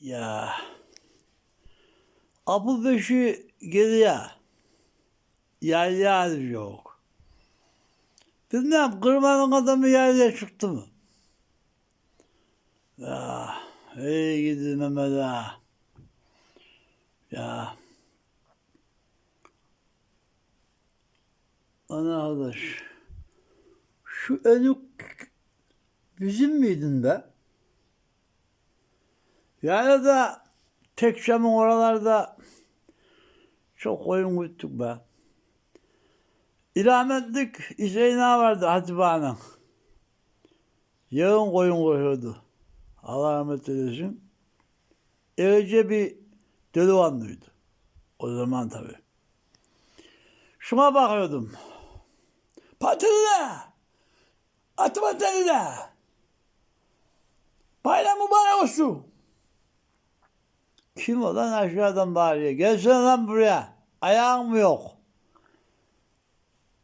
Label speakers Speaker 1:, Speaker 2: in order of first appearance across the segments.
Speaker 1: Ya. Apı beşi geriye. Yaylığa yok. Bilmem kırmanın adamı yaylığa çıktı mı? Ya. Ey gidi Mehmet ağa. Ya. Ana arkadaş. Şu önük bizim miydin be? Yani da Tekşam'ın oralarda çok koyun güttük be. İrahmetlik İzeyna vardı Hatice'nin. Yağın koyun koyuyordu. Allah rahmet eylesin. Evce bir delivanlıydı. O zaman tabii. Şuna bakıyordum. Patırına! Atma teline! Bayram mübarek olsun! Kim o aşağıdan bağırıyor? Gelsene lan buraya. Ayağın mı yok?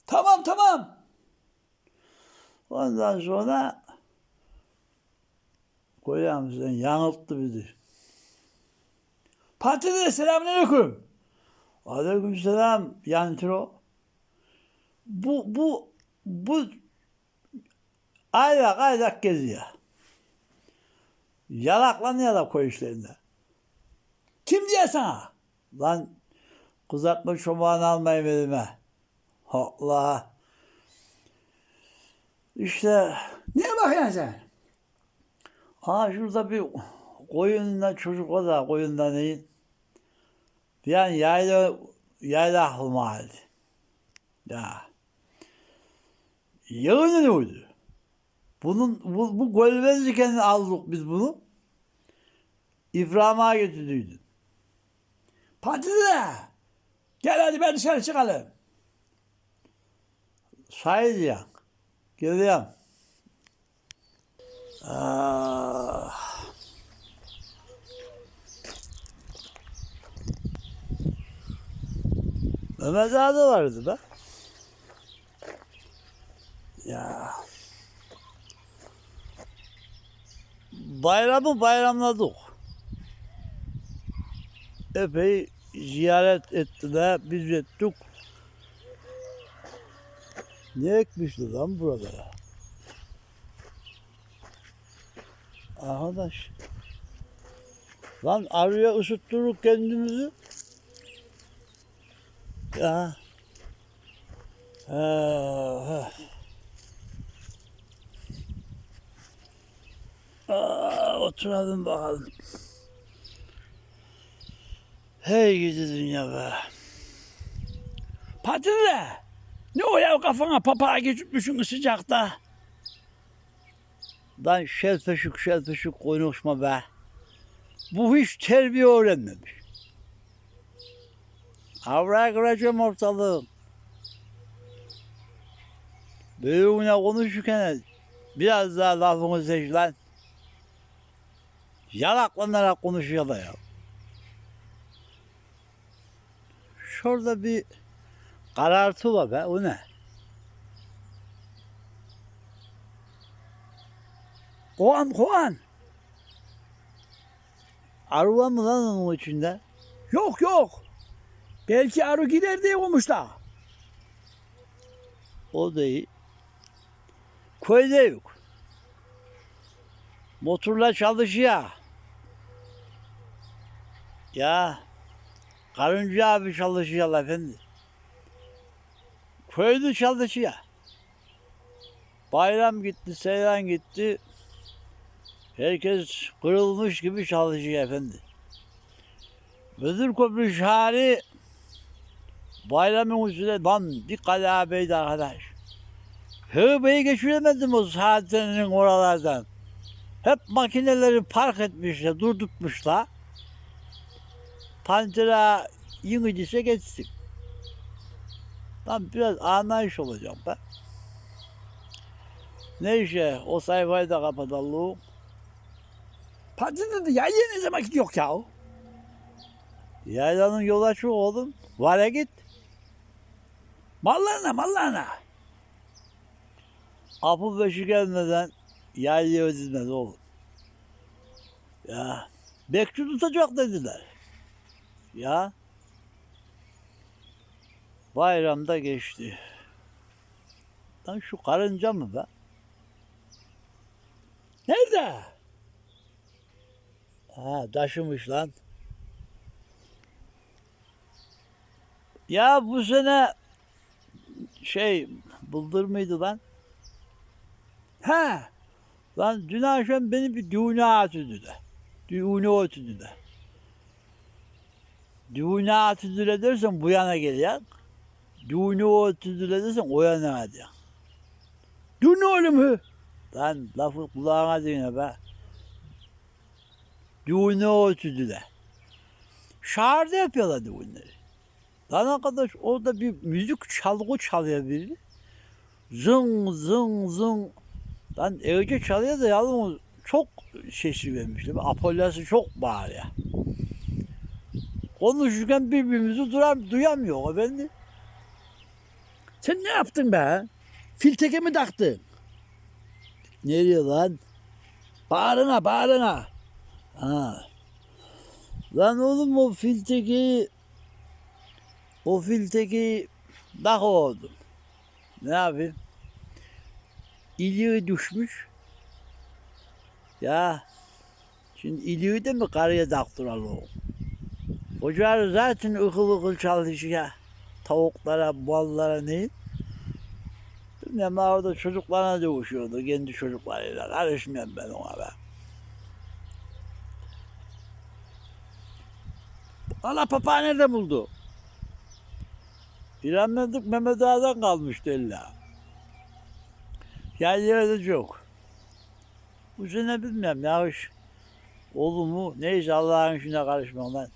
Speaker 1: Tamam tamam. Ondan sonra koyam sen yanılttı bizi. Patide selamünaleyküm. Aleyküm selam Yantro. Bu bu bu aylak aylak geziyor. Yalaklanıyor da koy işlerinde. Kim diye sana? Lan kızartma çomağını almayayım elime. Allah. İşte neye bakıyorsun sen? Aa şurada bir koyunla çocuk o da koyundan değil. Yani yayla yayla aklıma geldi. Ya. Yağını ne oldu? Bunun bu, bu golvezliken aldık biz bunu. İbrahim'a götürdüydün. Patide! Gel hadi ben dışarı çıkalım. Say diyen. Geliyorum. Ah. Mehmet da vardı be. Ya. Bayramı bayramladık. Epey ziyaret ettiler, biz ettik. Ne ekmişti lan burada ya? Arkadaş. Lan arıya ısıttırdık kendimizi. Ya. Ha, ha. Aa, oturalım bakalım. Hey gidi dünya be. Patire! Ne o ya kafana papağa geçirmişsin sıcakta? Lan şelpeşik şelpeşik konuşma be. Bu hiç terbiye öğrenmemiş. Avraya kıracağım ortalığı. Büyüğüne konuşurken biraz daha lafını seç lan. Yalaklanarak konuşuyor da ya. Şurada bir karartı var be. O ne? Koğan koğan. Arı var mı lan onun içinde?
Speaker 2: Yok yok. Belki arı gider diye olmuşlar.
Speaker 1: O iyi. Köyde yok. Motorla çalışıyor. Ya karınca abi çalışıyor efendi. Köyde çalışıyor. Bayram gitti, seyran gitti. Herkes kırılmış gibi çalışıyor efendi. Müdür köprü şahri bayramın üstüne lan bir kalabeydi arkadaş. Hıbeyi geçiremedim o saatlerinin oralardan. Hep makineleri park etmişler, durdurtmuşlar. Pantera yıngıcısa geçsin. Lan biraz anlayış olacağım ben. Neyse o sayfayı da kapatalım.
Speaker 2: Patide de yaylaya ne zaman gidiyor ya?
Speaker 1: Yaylanın yolu açık oğlum. Var ya git.
Speaker 2: Mallarına mallarına.
Speaker 1: Apı beşi gelmeden yaylaya ödülmez oğlum. Ya Bekçi tutacak dediler. Ya. Bayramda geçti. Lan şu karınca mı be?
Speaker 2: Nerede?
Speaker 1: Ha taşımış lan. Ya bu sene şey buldur muydu lan?
Speaker 2: Ha.
Speaker 1: Lan dün akşam beni bir düğüne atüdüler. Düğüne ötüdüler. Düğüne atüdüler dersen bu yana geliyor. Düğüne ötüdüler dersen o yana diyor.
Speaker 2: Dün oğlum.
Speaker 1: Lan lafı kulağına dinle be. Düğüne ötüdüler. Şehirde yapıyorlar düğünleri. Lan arkadaş orada bir müzik çalgı çalıyor biri. Zın zın zın. Lan evde çalıyor da yalnız çok sesi vermişler. Apolyası çok bağırıyor. Konuşurken birbirimizi duram, duyamıyor efendim.
Speaker 2: Sen ne yaptın be? Filteke mi taktın?
Speaker 1: Nereye lan?
Speaker 2: Bağrına bağrına.
Speaker 1: Ha. Lan oğlum o filteki o filteki daha oldu. Ne yapayım? İliği düşmüş. Ya şimdi iliği de mi karıya taktıralım? Kocaları zaten ıkıl ıkıl çalışıyor. Tavuklara, ballara ne? Bilmem orada çocuklarına dövüşüyordu. Kendi çocuklarıyla. Karışmıyorum ben ona be.
Speaker 2: Allah papa nerede buldu?
Speaker 1: İranladık Mehmet Ağa'dan kalmıştı illa. Yani öyle çok. Bu sene bilmem hoş. Olur mu? Neyse Allah'ın işine karışmam ben.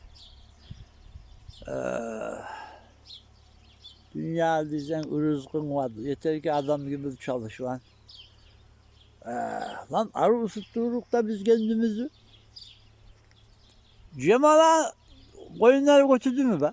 Speaker 1: Dünya diyeceksin rızkın vardı. Yeter ki adam gibi çalış lan. Ee, lan arı ısıttırırık da biz kendimizi. Cemal'a koyunları götürdü mü be?